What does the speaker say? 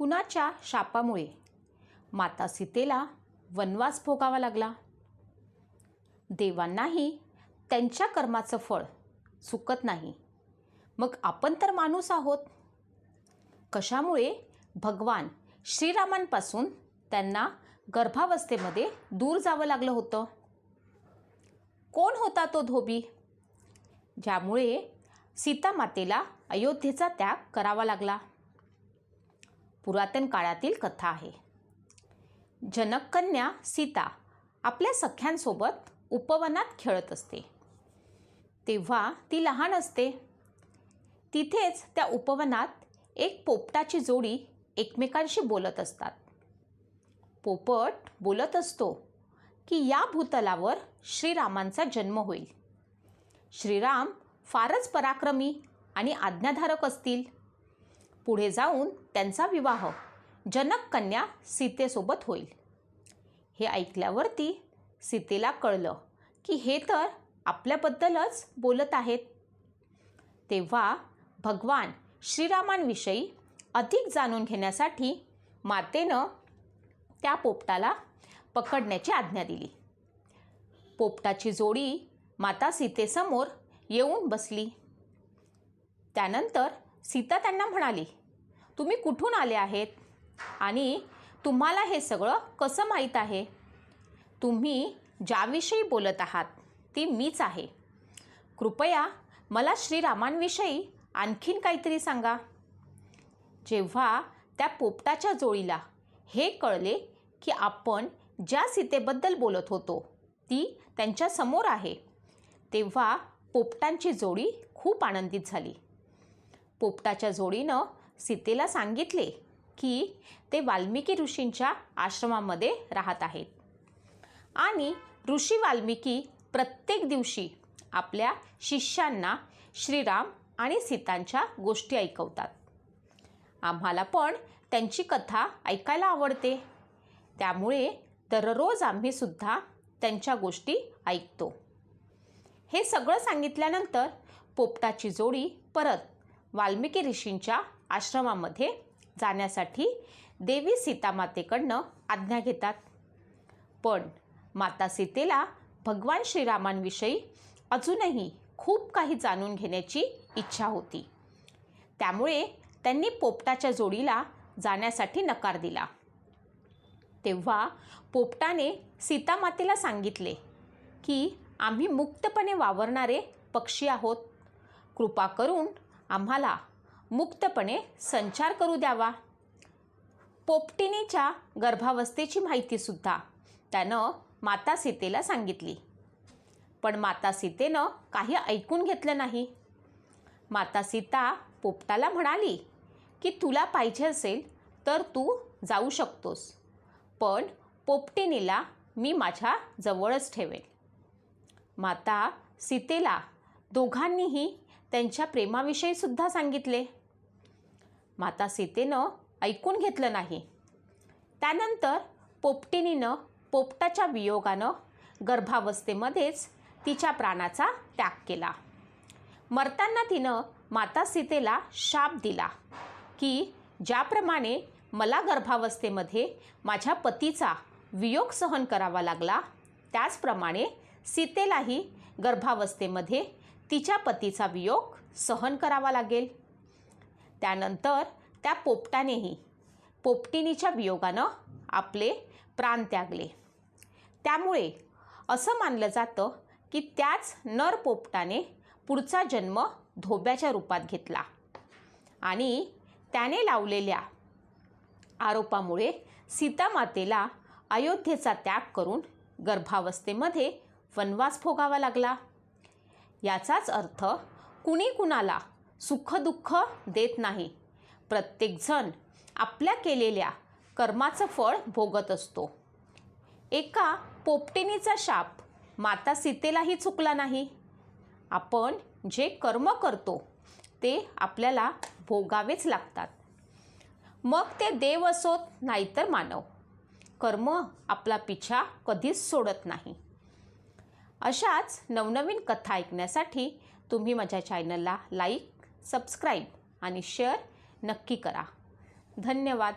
कुणाच्या शापामुळे? माता सीतेला वनवास भोगावा लागला. देवांनाही त्यांच्या कर्माचं फळ चुकत नाही. मग आपण तर माणूस आहोत. कशामुळे भगवान श्रीरामांपासून त्यांना गर्भावस्थेमध्ये दूर जावं लागलं होतं? कोण होता तो धोबी? ज्यामुळे सीतामातेला अयोध्येचा त्याग करावा लागला. पुरातन काळातील कथा आहे. जनककन्या सीता आपल्या सख्यांसोबत उपवनात खेळत असते. तेव्हा ती लहान असते. तिथेच त्या उपवनात एक पोपटाची जोडी एकमेकांशी बोलत असतात. पोपट बोलत असतो की या भूतलावर श्रीरामांचा जन्म होईल. श्रीराम फारच पराक्रमी आणि आज्ञाधारक असतील. पुढे जाऊन त्यांचा विवाह जनक कन्या सीतेसोबत होईल. हे ऐकल्यावरती सीतेला कळलं की हे तर आपल्याबद्दलच बोलत आहेत. तेव्हा भगवान श्रीरामांविषयी अधिक जाणून घेण्यासाठी मातेनं त्या पोपटाला पकडण्याची आज्ञा दिली. पोपटाची जोडी माता सीतेसमोर येऊन बसली. त्यानंतर सीता त्यांना म्हणाली तुम्ही कुठून आले आहेत? आणि तुम्हाला हे सगळं कसं माहीत आहे? तुम्ही ज्याविषयी बोलत आहात ती मीच आहे. कृपया मला श्रीरामांविषयी आणखीन काहीतरी सांगा. जेव्हा त्या पोपटाच्या जोडीला हे कळले की आपण ज्या सीतेबद्दल बोलत होतो ती त्यांच्यासमोर आहे तेव्हा पोपटांची जोडी खूप आनंदित झाली. पोपटाच्या जोडीनं सीतेला सांगितले की ते वाल्मिकी ऋषींच्या आश्रमामध्ये राहत आहेत. आणि ऋषी वाल्मिकी प्रत्येक दिवशी आपल्या शिष्यांना श्रीराम आणि सीतांच्या गोष्टी ऐकवतात. आम्हाला पण त्यांची कथा ऐकायला आवडते. त्यामुळे दररोज आम्ही सुद्धा त्यांच्या गोष्टी ऐकतो. हे सगळं सांगितल्यानंतर पोपटाची जोडी परत वाल्मिकी ऋषींच्या आश्रमामध्ये जाण्यासाठी देवी सीतामातेकडनं आज्ञा घेतात. पण माता सीतेला भगवान श्रीरामांविषयी अजूनही खूप काही जाणून घेण्याची इच्छा होती. त्यामुळे त्यांनी पोपटाच्या जोडीला जाण्यासाठी नकार दिला. तेव्हा पोपटाने सीतामातेला सांगितले की आम्ही मुक्तपणे वावरणारे पक्षी आहोत. कृपा करून आम्हाला मुक्तपणे संचार करू द्यावा. पोपटिनीच्या गर्भावस्थेची माहितीसुद्धा त्यानं माता सीतेला सांगितली. पण माता सीतेनं काही ऐकून घेतलं नाही. माता सीता पोपटाला म्हणाली की तुला पाहिजे असेल तर तू जाऊ शकतोस. पण पोपटिनीला मी माझ्या जवळच ठेवेल माता सीतेला दोघांनीही त्यांच्या प्रेमाविषयीसुद्धा सांगितले. माता सीतेनं ऐकून घेतलं नाही. त्यानंतर पोपटिनीनं पोपटाच्या वियोगानं गर्भावस्थेमध्येच तिच्या प्राणाचा त्याग केला. मरताना तिनं माता सीतेला शाप दिला की ज्याप्रमाणे मला गर्भावस्थेमध्ये माझ्या पतीचा वियोग सहन करावा लागला त्याचप्रमाणे सीतेलाही गर्भावस्थेमध्ये तिच्या पतीचा वियोग सहन करावा लागेल. त्यानंतर त्या पोपटानेही पोपटिनीच्या वियोगानं आपले प्राण त्यागले. त्यामुळे असं मानलं जातं की त्याच नर पोपटाने पुढचा जन्म धोब्याच्या रूपात घेतला आणि त्याने लावलेल्या आरोपामुळे सीतामातेला अयोध्येचा त्याग करून गर्भावस्थेमध्ये वनवास भोगावा लागला. याचाच अर्थ कुणी कुणाला सुखदुःख देत नाही. प्रत्येकजण आपल्या केलेल्या कर्माचं फळ भोगत असतो. एका पोपटिनीचा शाप माता सीतेलाही चुकला नाही. आपण जे कर्म करतो ते आपल्याला भोगावेच लागतात. मग ते देव असोत नाहीतर मानव. कर्म आपला पिछा कधीच सोडत नाही. अशाच नवनवीन कथा ऐकण्यासाठी तुम्ही माझ्या चॅनलला लाईक सबस्क्राईब आणि शेअर नक्की करा. धन्यवाद.